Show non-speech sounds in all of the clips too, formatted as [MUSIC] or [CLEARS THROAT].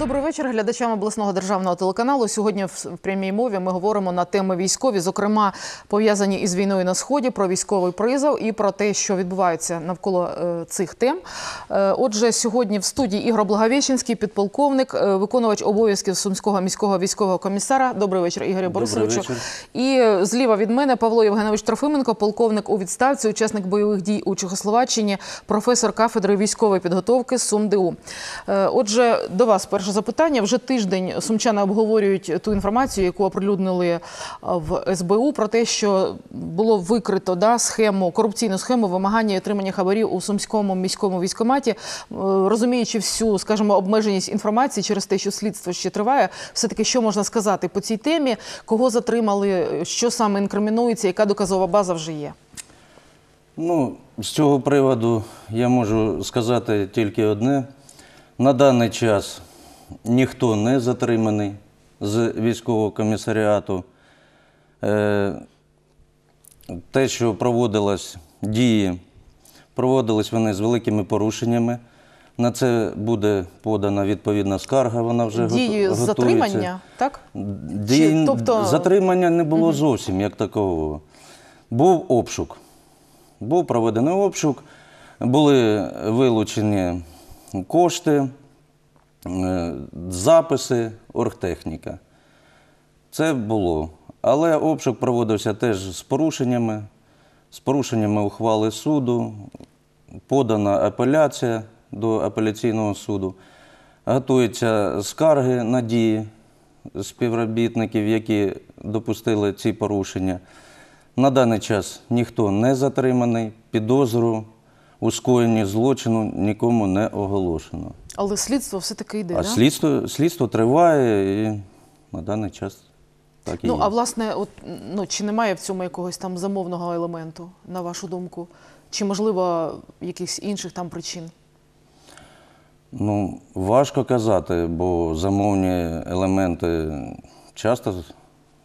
Добрий вечір глядачам обласного державного телеканалу. Сьогодні в прямій мові ми говоримо на теми військові, зокрема пов'язані із війною на сході, про військовий призов і про те, що відбувається навколо е, цих тем. Е, отже, сьогодні в студії Ігор Благовещенський, підполковник, е, виконувач обов'язків сумського міського військового комісара. Добрий вечір, Ігорю Борисовичу. І зліва від мене Павло Євгенович Трофименко, полковник у відставці, учасник бойових дій у Чехословаччині, професор кафедри військової підготовки СумДУ. Отже, до вас перше запитання. Вже тиждень сумчани обговорюють ту інформацію, яку оприлюднили е, в СБУ, про те, що було викрито да, схему, корупційну схему вимагання і отримання хабарів у сумському міському військкоматі. Е, Розуміючи всю, скажімо, обмеженість інформації через те, що слідство ще триває, все-таки що можна сказати по цій темі, кого затримали, що саме інкримінується, яка доказова база вже є? Ну, з цього приводу я можу сказати тільки одне. На даний час ніхто не затриманий з військового комісаріату. Е, те, що проводилось дії, проводились вони з великими порушеннями. На це буде подана відповідна скарга, вона вже Дії з готується. затримання, так? Дій... Чи- тобто- Затримання не було зовсім як такого. Був обшук. Був проведений обшук, були вилучені кошти, записи, оргтехніка. Це було. Але обшук проводився теж з порушеннями, з порушеннями ухвали суду, подана апеляція до апеляційного суду, готуються скарги на дії співробітників, які допустили ці порушення. На даний час ніхто не затриманий, підозру у скоєнні злочину нікому не оголошено. Але слідство все-таки йде, А да? слідство, слідство триває і на даний час так і Ну, є. а власне, от, ну, чи немає в цьому якогось там замовного елементу, на вашу думку? Чи, можливо, якихось інших там причин? Ну, важко казати, бо замовні елементи часто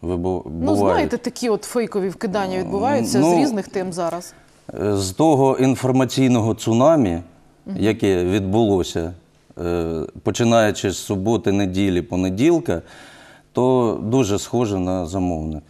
вибу- Ну, знаєте, такі от фейкові вкидання відбуваються з Ну, різних тем зараз. Е, З того інформаційного цунамі, яке відбулося, е, починаючи з суботи, неділі, понеділка, то дуже схоже на замовник.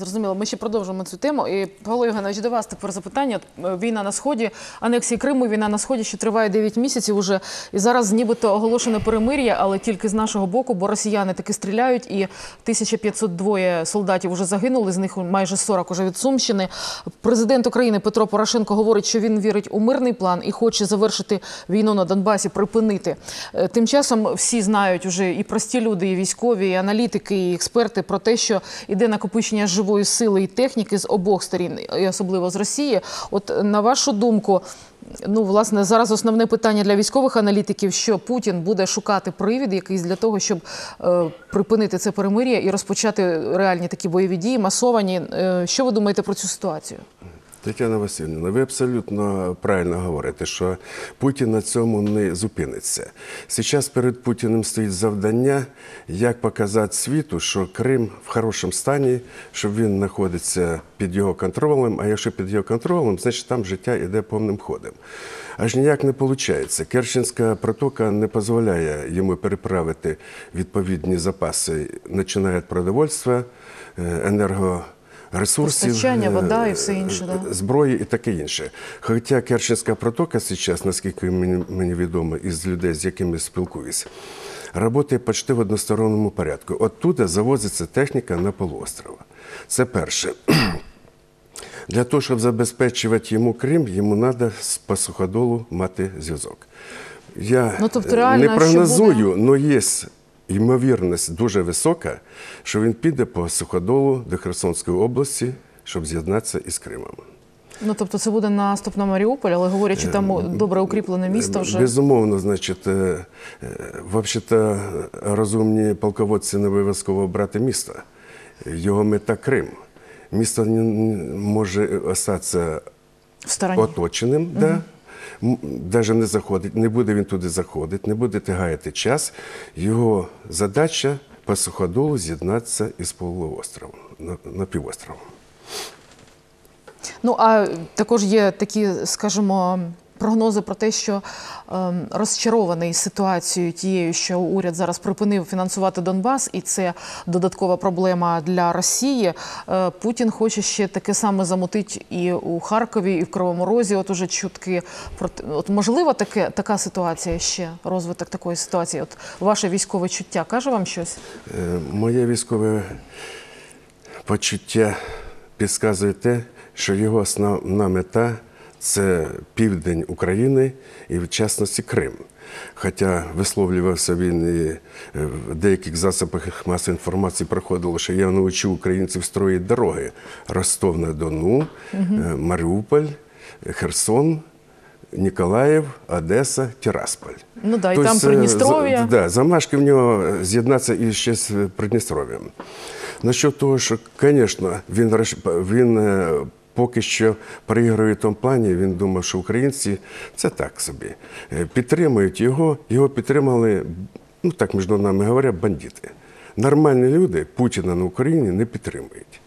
Зрозуміло, ми ще продовжимо цю тему. І Павло Євгенович, до вас тепер запитання. Е, Війна на сході, анексія Криму, війна на сході, що триває 9 місяців уже. І зараз нібито оголошено перемир'я, але тільки з нашого боку, бо росіяни таки стріляють, і 1502 солдатів вже загинули, з них майже 40 уже від Сумщини. Президент України Петро Порошенко говорить, що він вірить у мирний план і хоче завершити війну на Донбасі, припинити. Е, Тим часом всі знають уже і прості люди, і військові, і аналітики, і експерти про те, що іде накопичення живої сили і техніки з обох сторін, і особливо з Росії. От на вашу думку, ну власне зараз основне питання для військових аналітиків, що Путін буде шукати привід якийсь для того, щоб е, припинити це перемир'я і розпочати реальні такі бойові дії, масовані. Е, що ви думаєте про цю ситуацію? Тетяна Васильівна, ви абсолютно правильно говорите, що Путін на цьому не зупиниться. Зараз перед Путіним стоїть завдання, як показати світу, що Крим в хорошому стані, що він знаходиться під його контролем. А якщо під його контролем, значить там життя йде повним ходом. Аж ніяк не виходить. Керченська протока не дозволяє йому переправити відповідні запаси, починає від продовольства, е, енерго ресурсів, Постачання, е, вода і все інше, да. зброї і таке інше. Хоча Керченська протока зараз, наскільки мені, мені відомо, із людей, з якими спілкуюся, працює почти в односторонньому порядку. Оттуда завозиться техніка на полуострова. Це перше. [CLEARS THROAT] Для того, щоб забезпечувати йому Крим, йому треба по суходолу мати зв'язок. Я Ну, тобто е, реально, не прогнозую, але є ймовірність дуже висока, що він піде по суходолу до Херсонської області, щоб з'єднатися із Кримом. Ну тобто це буде наступ на Маріуполь, але говорять, що там добре укріплене місто вже. Безумовно, значить, е, е, взагалі-то розумні полководці не обов'язково брати місто. Його мета Крим. Місто може остатися оточеним, да? Навіть не заходить, не буде він туди заходити, не буде гаяти час. Його задача по суходолу з'єднатися із полуостровом, на півостровом. Ну а також є такі, скажімо, прогнози про те, що ем, розчарований ситуацією тією, що уряд зараз припинив фінансувати Донбас, і це додаткова проблема для Росії. Е, Путін хоче ще таке саме замутить і у Харкові, і в Кривому Розі. От уже чутки про от можливо таке така ситуація ще розвиток такої ситуації. От ваше військове чуття каже вам щось? Е, Моє військове почуття підказує те, що його основна мета це південь України і в частності Крим. Хоча висловлювався він і е, в деяких засобах масової інформації проходило, що я навчив українців строїти дороги Ростов на Дону, е, Маріуполь, Херсон. Ніколаїв, Одеса, Тирасполь. Ну да, і Тобто, там е, Придністров'я. за- Да, замашки в нього з'єднатися із ще з Придністров'ям. Насчет того, що, звісно, він, він поки що переігрує в тому плані, він думав, що українці це так собі. Е, Підтримують його, його підтримали, ну так між нами говорять, бандити. Нормальні люди Путіна на Україні не підтримують.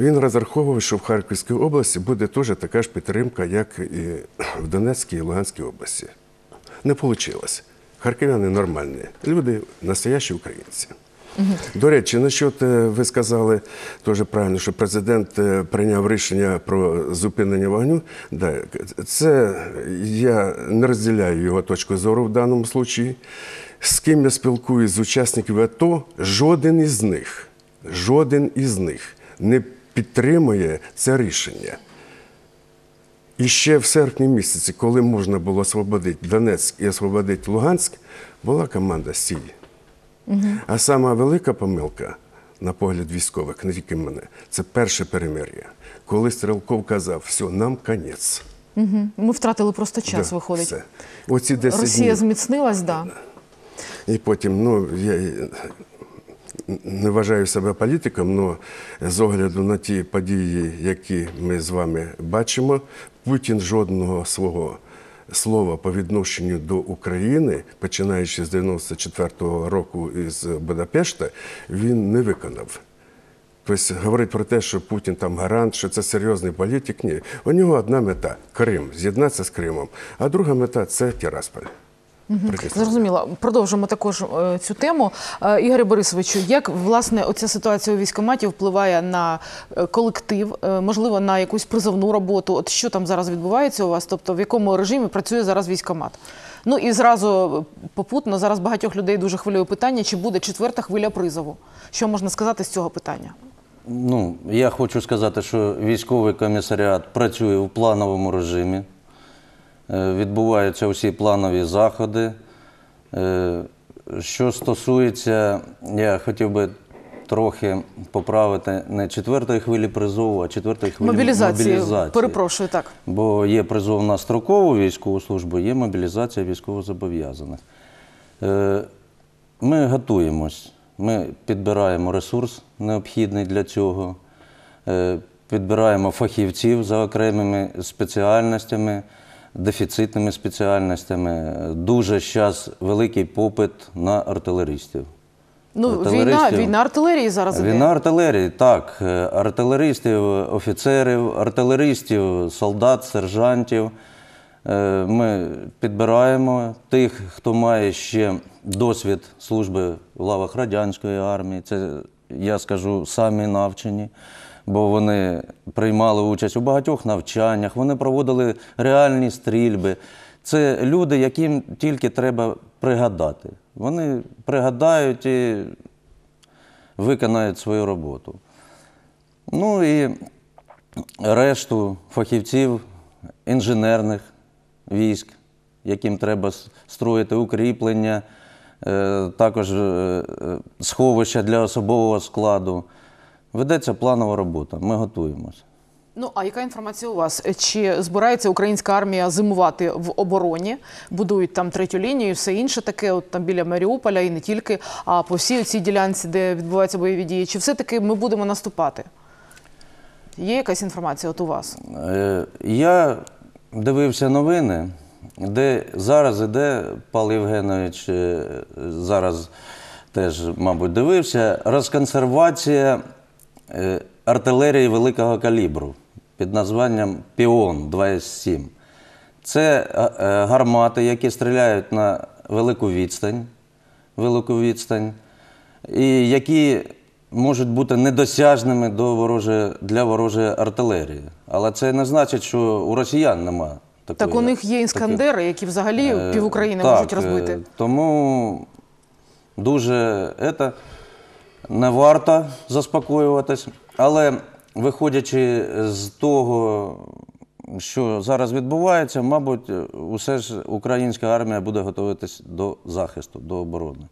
Він розраховував, що в Харківській області буде теж така ж підтримка, як і в Донецькій і Луганській області. Не вийшло. Харків'яни нормальні, люди настоящі українці. До речі, насчет, е, ви сказали теж правильно, що президент е, прийняв рішення про зупинення вогню. Це я не розділяю його точку зору в даному случаї. З ким я спілкуюсь з учасників АТО, жоден із них, жоден із них не підтримує це рішення. І ще в серпні місяці, коли можна було освободити Донецьк і освободити Луганськ, була команда А сама велика помилка, на погляд військових, не тільки мене, це перше перемир'я. Коли Стрелков казав, все, нам конець. Ми втратили просто час, Да, виходить. все. Оці 10 Росія днів. зміцнилась, да. І потім, ну, я не вважаю себе політиком, але з огляду на ті події, які ми з вами бачимо, Путін жодного свого слова по відношенню до України, починаючи з 94-го року із Будапешта, він не виконав. Тобто говорить про те, що Путін там гарант, що це серйозний політик. Ні. У нього одна мета Крим, з'єднатися з Кримом, а друга мета це Тирасполь. Придністров'я. Зрозуміло. Продовжимо також е, цю тему. Е, Ігорю Борисовичу, як власне оця ситуація у військкоматі впливає на е, колектив, можливо, на якусь призовну роботу? От що там зараз відбувається у вас? Тобто в якому режимі працює зараз військкомат? Ну і зразу попутно зараз багатьох людей дуже хвилює питання, чи буде четверта хвиля призову. Що можна сказати з цього питання? Ну, я хочу сказати, що військовий комісаріат працює в плановому режимі. Е, Відбуваються усі планові заходи. Е, Що стосується, я хотів би трохи поправити не четвертої хвилі призову, а четвертої хвилі Мобілізації. мобілізації. Перепрошую, так. Бо є призов на строкову військову службу, є мобілізація військовозобов'язаних. Е, Ми готуємось, ми підбираємо ресурс необхідний для цього, підбираємо фахівців за окремими спеціальностями, дефіцитними спеціальностями. Дуже зараз великий попит на артилеристів. Ну, війна, Артилеристів. війна артилерії зараз іде. Війна артилерії, так. Е, Артилеристів, офіцерів, артилеристів, солдат, сержантів. Е, Ми підбираємо тих, хто має ще досвід служби в лавах радянської армії. Це, я скажу, самі навчені, бо вони приймали участь у багатьох навчаннях, вони проводили реальні стрільби. Це люди, яким тільки треба пригадати. Вони пригадають і виконають свою роботу. Ну і решту фахівців інженерних військ, яким треба строїти укріплення, е, також е, е, сховища для особового складу. Ведеться планова робота, ми готуємося. Ну а яка інформація у вас? Чи збирається українська армія зимувати в обороні? Будують там третю лінію, все інше таке, от там біля Маріуполя і не тільки, а по всій цій ділянці, де відбуваються бойові дії. Чи все-таки ми будемо наступати? Є якась інформація от у вас? Е, Я дивився новини, де зараз іде Павло Євгенович, е, зараз теж, мабуть, дивився, розконсервація артилерії великого калібру під названням Піон 2С7. Це е, е, гармати, які стріляють на велику відстань, велику відстань, і які можуть бути недосяжними до ворожої, для ворожої артилерії. Але це не значить, що у росіян нема такої. Так у них є іскандери, які взагалі Е, пів України можуть розбити. е, Тому дуже это, не варто заспокоюватись. Але виходячи з того, що зараз відбувається, мабуть, усе ж українська армія буде готуватись до захисту, до оборони.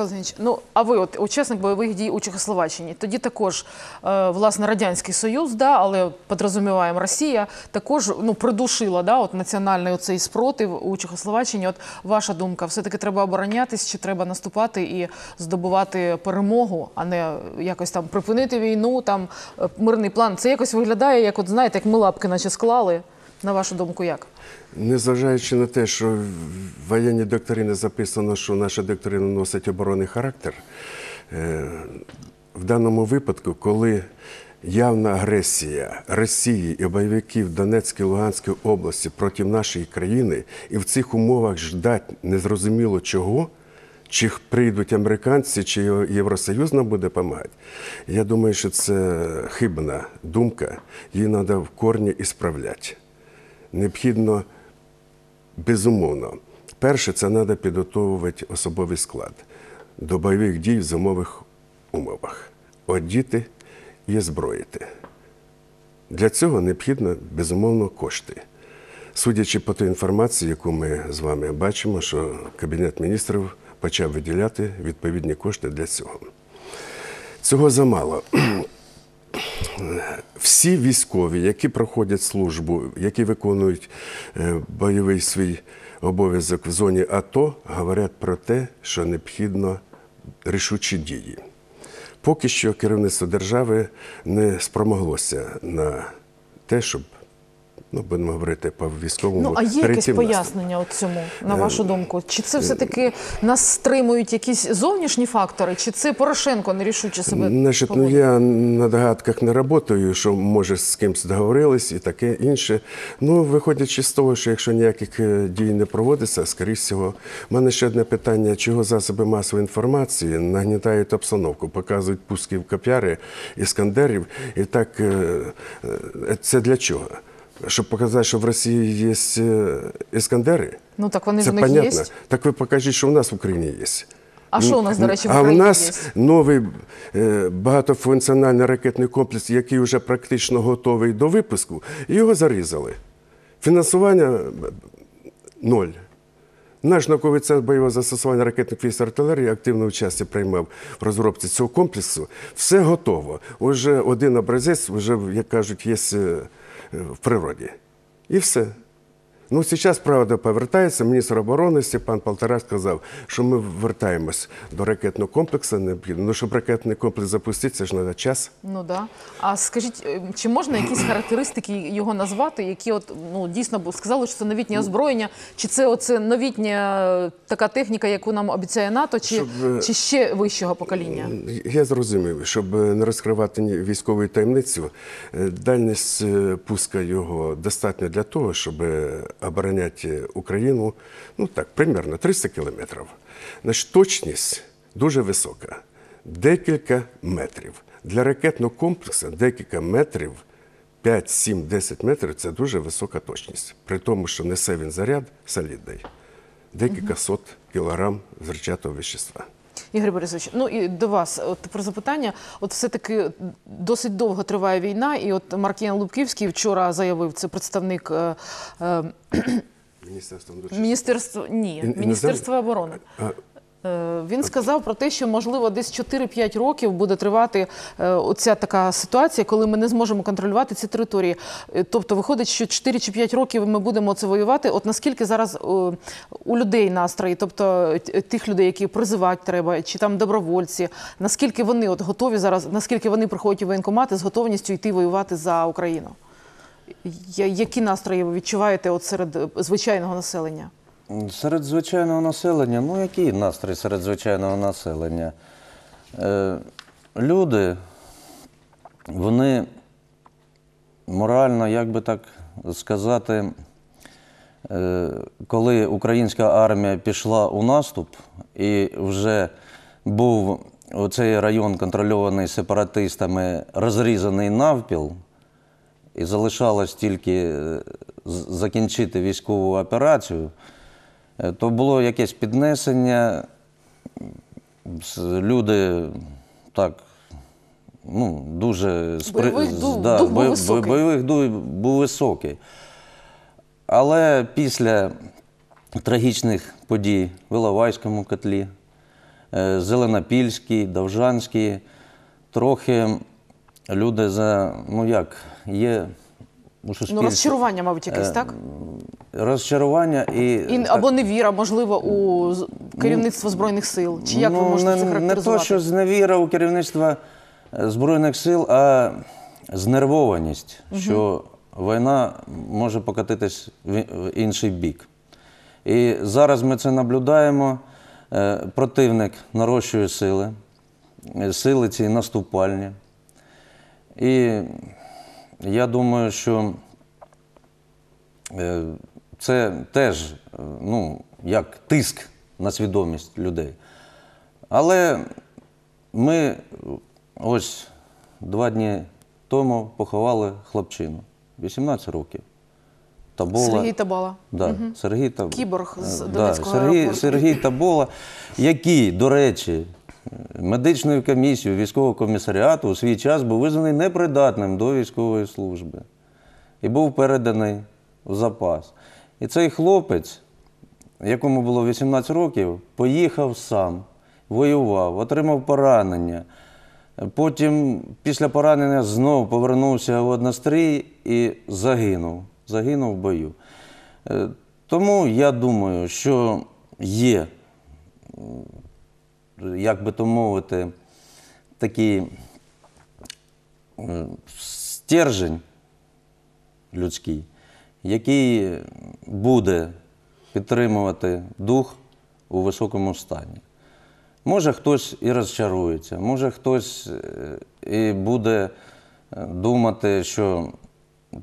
Павло ну а ви, от учасник бойових дій у Чехословаччині, тоді також е, власне радянський союз, да, але подрозуміваємо Росія також ну придушила да, от національний оцей спротив у Чехословаччині. От ваша думка, все таки треба оборонятись, чи треба наступати і здобувати перемогу, а не якось там припинити війну, там е, мирний план. Це якось виглядає, як от знаєте, як ми лапки, наче склали. На вашу думку, як? Незважаючи на те, що в воєнній докторині записано, що наша доктрина носить оборонний характер, е, в даному випадку, коли явна агресія Росії і бойовиків Донецької і Луганської області проти нашої країни, і в цих умовах ждать незрозуміло чого, чи прийдуть американці, чи Євросоюз нам буде допомагати, я думаю, що це хибна думка, її треба в корні і справляти. Необхідно Безумовно. Перше, це треба підготовувати особовий склад до бойових дій в зимових умовах, одіти і озброїти. Для цього необхідно, безумовно, кошти. Судячи по тій інформації, яку ми з вами бачимо, що Кабінет міністрів почав виділяти відповідні кошти для цього. Цього замало всі військові, які проходять службу, які виконують е, бойовий свій обов'язок в зоні АТО, говорять про те, що необхідно рішучі дії. Поки що керівництво держави не спромоглося на те, щоб, ну, будемо говорити, по військовому Ну а є якесь пояснення от цьому, на вашу думку? Чи це все таки нас стримують якісь зовнішні фактори, чи це Порошенко нерішуче себе Значить, ну я на догадках не працюю, що може з кимось договорились і таке інше. Ну, виходячи з того, що якщо ніяких е, дій не проводиться, скоріш всього, в мене ще одне питання: чого засоби масової інформації нагнітають обстановку, показують пусків копяри, іскандерів, і так е, е, це для чого? Щоб показати, що в Росії є е, іскандери? Ну так вони Це в них понятно. є. Так ви покажіть, що в нас в Україні є. А що у нас, до речі, в а Україні у нас є? новий е, багатофункціональний ракетний комплекс, який вже практично готовий до випуску, і його зарізали. Фінансування е, ноль. Наш науковий центр бойового застосування ракетних військ артилерії активну участь приймав в розробці цього комплексу. Все готово. Уже один образець, вже, як кажуть, є е, в природі. І все. Ну, зараз правда повертається. Міністр оборони Степан Полтора сказав, що ми вертаємось до ракетного комплексу. Необхідно. Ну, щоб ракетний комплекс запустити, це ж треба час. Ну да. А скажіть, е, чи можна якісь характеристики його назвати, які от ну дійсно сказали, що це новітнє озброєння, чи це оце новітня е, така техніка, яку нам обіцяє НАТО, чи, Щоб, е, чи ще вищого покоління? Я зрозумів, щоб не розкривати військову таємницю, дальність пуска його достатньо для того, щоб обороняти Україну, ну так, примерно 300 кілометрів. Значить, точність дуже висока, декілька метрів. Для ракетного комплексу декілька метрів, 5, 7, 10 метрів це дуже висока точність. При тому, що несе він заряд солідний, декілька сот кілограм зричатого вещества. Ігор Борисович, ну і до вас от про запитання. От все-таки досить довго триває війна, і от Маркіян Лубківський вчора заявив, це представник е, е, Міністерство внутрішніх міністерства ні, Ін- Міністерства оборони. Е, Він сказав про те, що можливо десь 4-5 років буде тривати е, оця така ситуація, коли ми не зможемо контролювати ці території. Е, Тобто виходить, що 4 чи 5 років ми будемо це воювати. От наскільки зараз у людей настрої, тобто тих людей, які призивати треба, чи там добровольці, наскільки вони от готові зараз, наскільки вони приходять у воєнкомати з готовністю йти воювати за Україну? Які настрої ви відчуваєте от серед звичайного населення? Серед звичайного населення, ну який настрій серед звичайного населення? Е, люди, вони морально, як би так сказати, Е, Коли українська армія пішла у наступ, і вже був оцей район контрольований сепаратистами, розрізаний навпіл, і залишалось тільки е, закінчити військову операцію, то було якесь піднесення. Люди так ну, дуже спри- Бойовий дух- да, дух бой- високий. бойових дух був високий. Але після трагічних подій в Іловайському котлі, е, Зеленопільській, Довжанській, трохи люди за, ну як, є у Ну, розчарування, мабуть, якесь, Е, так? розчарування і, І, або невіра, можливо, у керівництво Збройних сил. Чи як ви ну, можете не, це не то, що зневіра у керівництва е, Збройних сил, а знервованість, що війна може покотитись в інший бік. І зараз ми це наблюдаємо. Е, Противник нарощує сили, е, сили ці наступальні. І я думаю, що Е, це теж е, ну, як тиск на свідомість людей. Але ми ось два дні тому поховали хлопчину 18 років. Табола. Сергій Табала. Да, Сергій Таб... Кіборг з Донецького Сергій, аеропорту. Сергій Табола, який, до речі, медичною комісією військового комісаріату у свій час був визнаний непридатним до військової служби і був переданий в запас. І цей хлопець, якому було 18 років, поїхав сам, воював, отримав поранення. Потім, після поранення, знову повернувся в однострій і загинув. Загинув в бою. Е, Тому я думаю, що є, як би то мовити, такий стержень людський, який буде підтримувати дух у високому стані. Може, хтось і розчарується, може хтось е, і буде е, думати, що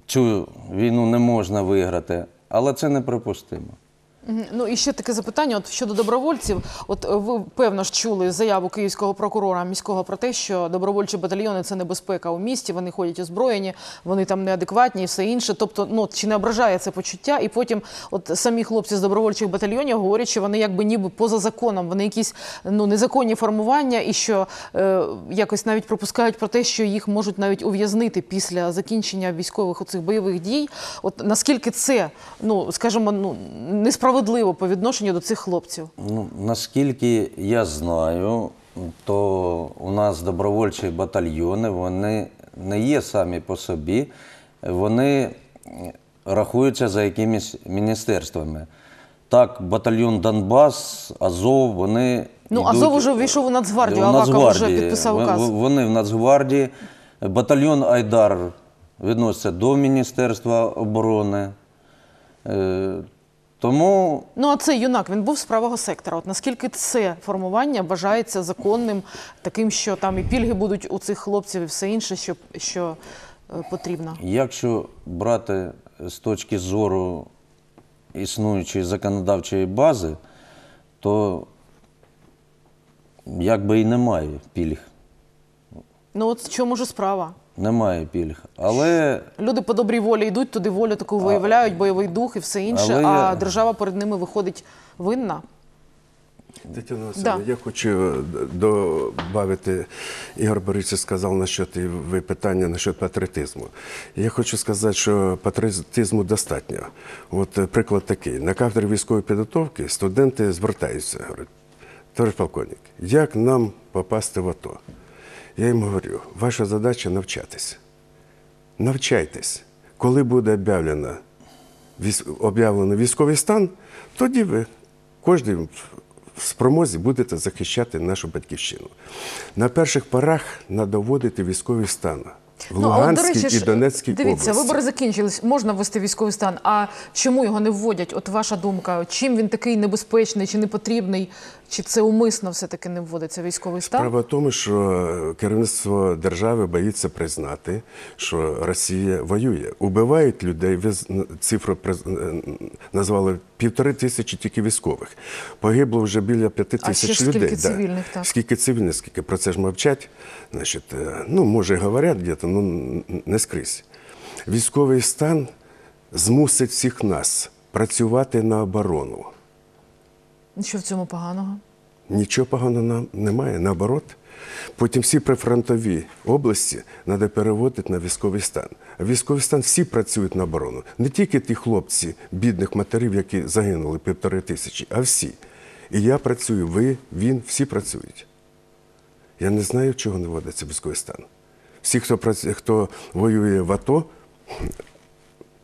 цю війну не можна виграти, але це неприпустимо. Ну і ще таке запитання от щодо добровольців. От е, ви певно ж чули заяву київського прокурора міського про те, що добровольчі батальйони це небезпека у місті. Вони ходять озброєні, вони там неадекватні і все інше. Тобто, ну чи не ображає це почуття? І потім, от самі хлопці з добровольчих батальйонів говорять, що вони якби ніби поза законом, вони якісь ну незаконні формування, і що е, якось навіть пропускають про те, що їх можуть навіть ув'язнити після закінчення військових оцих бойових дій. От наскільки це, ну скажімо, ну несправедливо по відношенню до цих хлопців? Ну, наскільки я знаю, то у нас добровольчі батальйони, вони не є самі по собі, вони рахуються за якимись міністерствами. Так, батальйон Донбас, Азов, вони. Ну, йдуть- Азов уже увійшов у Нацгвардію, У Аваков Нацгвардії. підписав В- указ. Вони в Нацгвардії. Батальйон Айдар відноситься до Міністерства оборони. Тому Ну а цей юнак він був з правого сектора. От наскільки це формування вважається законним, таким, що там і пільги будуть у цих хлопців, і все інше, що, що е, потрібно. Якщо брати з точки зору існуючої законодавчої бази, то якби і немає пільг. Ну от в чому ж справа? Немає пільг. Але Люди по добрій волі йдуть туди, волю таку виявляють, бойовий дух і все інше, Але а держава перед ними виходить винна. Тетяна Васильівна, Да. я хочу е, додати, Ігор Борисович сказав насчет і ви питання насчет патріотизму. Я хочу сказати, що патріотизму достатньо. От е, приклад такий. На кафедрі військової підготовки студенти звертаються, говорять, товариш полковник, як нам попасти в АТО? Я їм говорю, ваша задача навчатись. Навчайтесь. Коли буде об'явлено об'явлено військовий стан, тоді ви кожен в спромозі будете захищати нашу батьківщину. На перших порах треба вводити військовий стан в Ну, до речі і Донецькій дивіться, області. вибори закінчились, можна ввести військовий стан. А чому його не вводять? От ваша думка, чим він такий небезпечний чи не потрібний? Чи це умисно все-таки не вводиться військовий стан? Справа в тому, що керівництво держави боїться признати, що Росія воює. Убивають людей. Ви цифру назвали півтори тисячі тільки військових. Погибло вже біля п'яти А ще тисяч ж скільки людей. цивільних, так. Скільки цивільних, скільки про це ж мовчать. Значить, е, ну, може, говорять десь, ну не скрізь. Військовий стан змусить всіх нас працювати на оборону. Що в цьому поганого? Нічого поганого нам немає, наоборот. Потім всі прифронтові області треба переводити на військовий стан. А військовий стан всі працюють на оборону. Не тільки ті хлопці, бідних матерів, які загинули півтори тисячі, а всі. І я працюю, ви, він, всі працюють. Я не знаю, чого не вводиться військовий стан. Всі, хто працює, хто воює в АТО,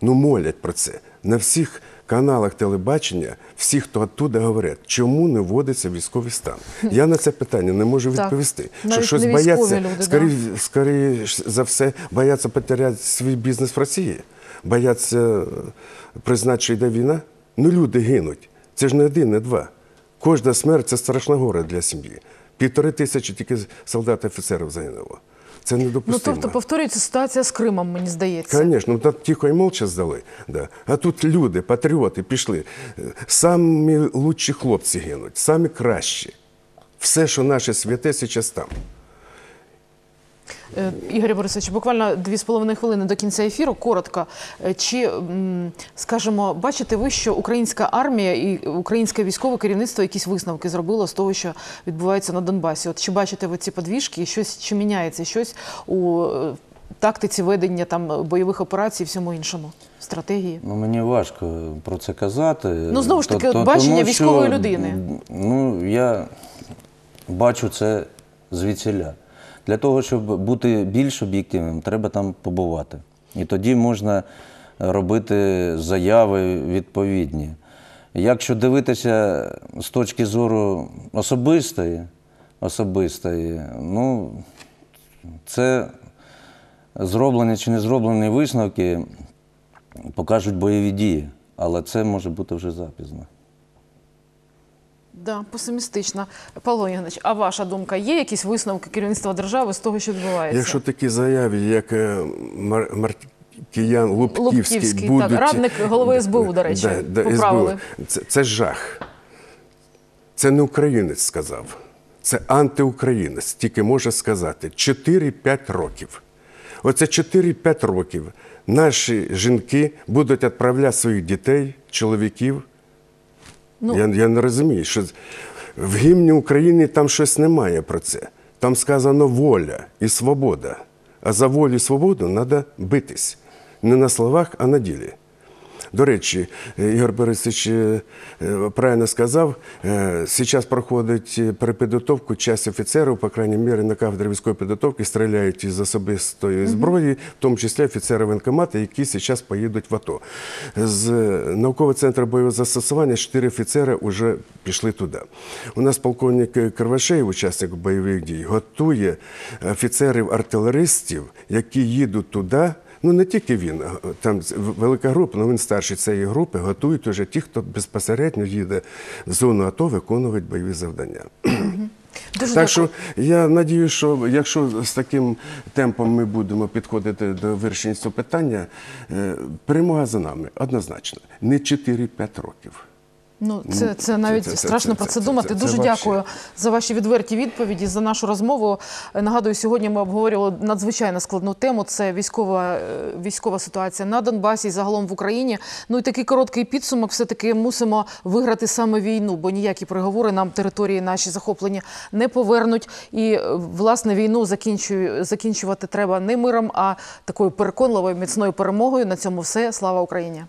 ну молять про це. На всіх каналах телебачення, всі, хто оттуда говорять, чому не вводиться військовий стан. Я на це питання не можу відповісти. Навіть що щось бояться, люди, скорі, скоріш за все, бояться потеряти свій бізнес в Росії, бояться признати, що йде війна. Ну люди гинуть. Це ж не один, не два. Кожна смерть це страшна горе для сім'ї. Півтори тисячі тільки солдат-офіцерів загинуло. Це Ну недопустимо. тобто повторюється ситуація з Кримом, мені здається. Звісно, ну так тихо і молча здали. Да. А тут люди, патріоти пішли. Самі лучші хлопці гинуть, самі кращі. Все, що наше святе, зараз там. Е, Ігоря Борисович, буквально дві з половиною хвилини до кінця ефіру. Коротко. Е, Чи, скажімо, бачите ви, що українська армія і українське військове керівництво якісь висновки зробило з того, що відбувається на Донбасі? От чи бачите ви ці подвіжки, щось чи міняється щось у е, тактиці ведення там бойових операцій, і всьому іншому стратегії? Ну, мені важко про це казати. Ну, знову ж таки, То- от то- бачення тому військової що, людини. Ну, я бачу це звідсіля. Для того, щоб бути більш об'єктивним, треба там побувати. І тоді можна робити заяви відповідні. Якщо дивитися з точки зору особистої, особистої, ну, це зроблені чи не зроблені висновки покажуть бойові дії, але це може бути вже запізно. Да, песимістично. Павло Євгенович, а ваша думка, є якісь висновки керівництва держави з того, що відбувається? Якщо такі заяви, як е, Мар- Маркіян Лубківський, Лубківський, будуть... так, радник голови СБУ, до речі, поправили. СБУ. Це, це жах. Це не українець сказав. Це антиукраїнець, тільки може сказати 4-5 років. Оце 4-5 років наші жінки будуть відправляти своїх дітей, чоловіків. Ну, Я, я не розумію, що в гімні України там щось немає про це. Там сказано воля і свобода. А за волю і свободу треба битись. Не на словах, а на ділі. До речі, Ігор Борисович е, правильно сказав, зараз проходить е, перепідготовку часть офіцерів, по крайній мірі, на кафедрі військової підготовки стріляють із особистої зброї, в тому числі офіцери воєнкомату, які зараз поїдуть в АТО. З е, наукового центру бойового застосування чотири офіцери вже пішли туди. У нас полковник Кривошеєв, учасник бойових дій, готує офіцерів-артилеристів, які їдуть туди. Ну не тільки він, там велика група, але він старший цієї групи, готують уже ті, хто безпосередньо їде в зону АТО виконувати бойові завдання. дуже Так що я надію, що якщо з таким темпом ми будемо підходити до вирішення цього питання, е, перемога за нами однозначно. Не 4-5 років. Ну, це, це навіть це- це- страшно це- про це- це це- думати. це- це Дуже вообще. дякую за ваші відверті відповіді, за нашу розмову. Нагадую, сьогодні ми обговорювали надзвичайно складну тему. Це військова, е, військова ситуація на Донбасі і загалом в Україні. Ну і такий короткий підсумок. Все-таки мусимо виграти саме війну, бо ніякі переговори нам території наші захоплені не повернуть. І е, власне війну закінчую, закінчувати треба не миром, а такою переконливою міцною перемогою. На цьому все. Слава Україні!